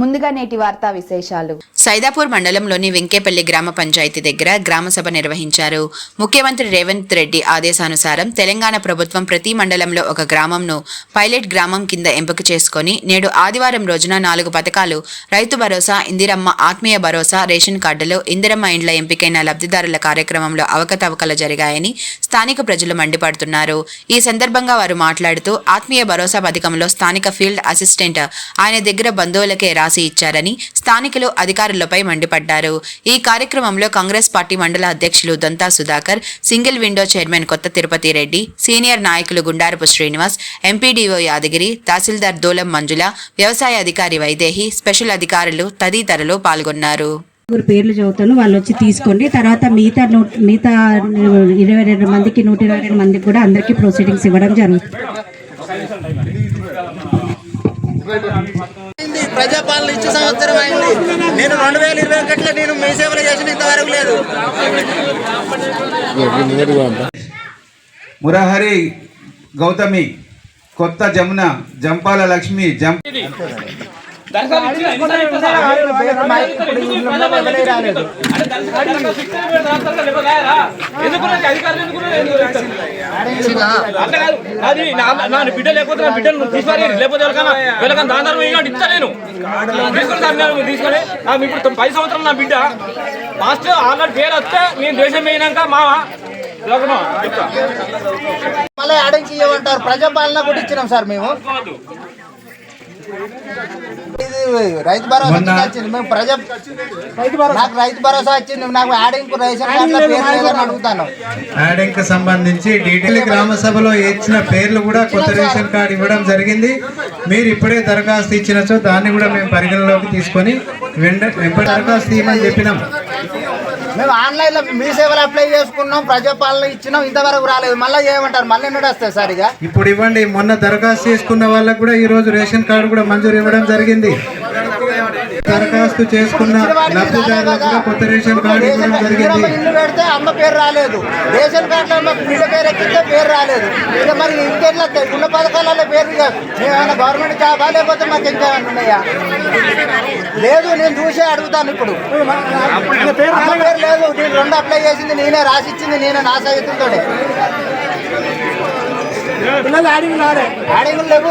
ముందుగా నేటి వార్తా విశేషాలు. సైదాపూర్ మండలంలోని వెంకేపల్లి గ్రామ పంచాయతీ దగ్గర గ్రామ సభ నిర్వహించారు. ముఖ్యమంత్రి రేవంత్ రెడ్డి ఆదేశానుసారం తెలంగాణ ప్రభుత్వం ప్రతి మండలంలో ఒక గ్రామంను పైలట్ గ్రామం కింద ఎంపిక చేసుకొని నేడు ఆదివారం రోజున నాలుగు పథకాలు రైతు భరోసా ఇందిరమ్మ ఆత్మీయ భరోసా రేషన్ కార్డులు ఇందిరమ్మ ఇండ్ల ఎంపికైన లబ్ధిదారుల కార్యక్రమంలో అవకతవకలు జరిగాయని స్థానిక ప్రజలు మండిపడుతున్నారు. ఈ సందర్భంగా వారు మాట్లాడుతూ ఆత్మీయ భరోసా పథకంలో స్థానిక ఫీల్డ్ అసిస్టెంట్ ఆయన దగ్గర బంధువులకే రాసి ఇచ్చారని స్థానికులు అధికారులపై మండిపడ్డారు. ఈ కార్యక్రమంలో కాంగ్రెస్ పార్టీ మండల అధ్యక్షులు Dantha Sudhakar single window chairman కొత్త తిరుపతి రెడ్డి సీనియర్ నాయకులు గుండారపు శ్రీనివాస్ ఎంపీడీఓ యాదగిరి తహసీల్దార్ దూలం మంజుల వ్యవసాయ అధికారి వైదేహి స్పెషల్ అధికారులు తదితరులు పాల్గొన్నారు. నలుగురు పేర్లు చదువుతాను. వాళ్ళు వచ్చి తీసుకోండి. తర్వాత మిగతా నూట మిగతా ఇరవై రెండు మందికి నూట ఇరవై రెండు మందికి కూడా అందరికీ ప్రొసీడింగ్స్ ఇవ్వడం జరుగుతుంది. ప్రజాపాలన ఇచ్చే సంవత్సరం అయింది. నేను రెండు వేల ఇరవై ఒకటిలో నేను మీ సేవలు చేసిన ఇంతవరకు లేదు. మురహరి గౌతమి కొత్త జమున జంపాల లక్ష్మి జం అది నా బిడ్డ లేకపోతే నా బిడ్డను తీసుకొని లేకపోతే వీళ్ళకన్నా దాని ఇవ్వండి ఇస్తా నేను. తీసుకొని తీసుకొని. ఇప్పుడు పది సంవత్సరం నా బిడ్డ. లాస్ట్ ఆల్రెడీ పేరు వస్తే నేను దేశం పోయినాక మా లోకమా? చెప్తా మళ్ళీ ఆడించి ఇవ్వమంటారు. ప్రజాపాలన కూడా ఇచ్చినాం సార్ మేము. రైతు భరోసా వచ్చింది. మేము ప్రజా నాకు రైతు భరోసా వచ్చింది. నాకు ఆడింపు రేషన్ కార్డులో పేరు లేదని అడుగుతాను. యాడింక్ సంబంధించి డీటెయిల్ గ్రామ సభలో ఇచ్చిన పేర్లు కూడా కొత్త రేషన్ కార్డు ఇవ్వడం జరిగింది. మీరు ఇప్పుడే దరఖాస్తు ఇచ్చినచో దాన్ని కూడా మేము పరిగణలోకి తీసుకొని వెంట దరఖాస్తు ఇవ్వమని చెప్పినాం. మేము ఆన్లైన్లో మీ సేవలు అప్లై చేసుకున్నాం ప్రజాపాలన ఇచ్చినాం ఇంతవరకు రాలేదు. మళ్ళీ చేయమంటారు మళ్ళీ ఎన్నడూ వస్తాయి సార్ ఇక? ఇప్పుడు ఇవ్వండి మొన్న దరఖాస్తు చేసుకున్న వాళ్ళకు కూడా ఈ రోజు రేషన్ కార్డు కూడా మంజూరు ఇవ్వడం జరిగింది. దరఖాస్తు చేసుకున్న లబ్ధిదారులకు కొత్త రేషన్ కార్డు ఇవ్వడం జరిగింది. ఇందిరమ్మ ఇల్లు పెడితే అమ్మ పేరు రాలేదు. రేషన్ కార్డులో మాకు బిడ్డ పేరు ఎక్కితే పేరు రాలేదు. ఇక మరి ఇంకెట్లా? ఉన్న పథకాలలో పేరు ఇక మేమేమైనా గవర్నమెంట్ జాబా లేకపోతే మాకు ఇంకేమైనా ఉన్నాయా? లేదు నేను చూసే అడుగుతాను ఇప్పుడు. అమ్మ పేరు లేదు నేను రెండు అప్లై చేసింది నేనే రాసిచ్చింది నేనే నా సహితంతో ఆడింగులు లేవు.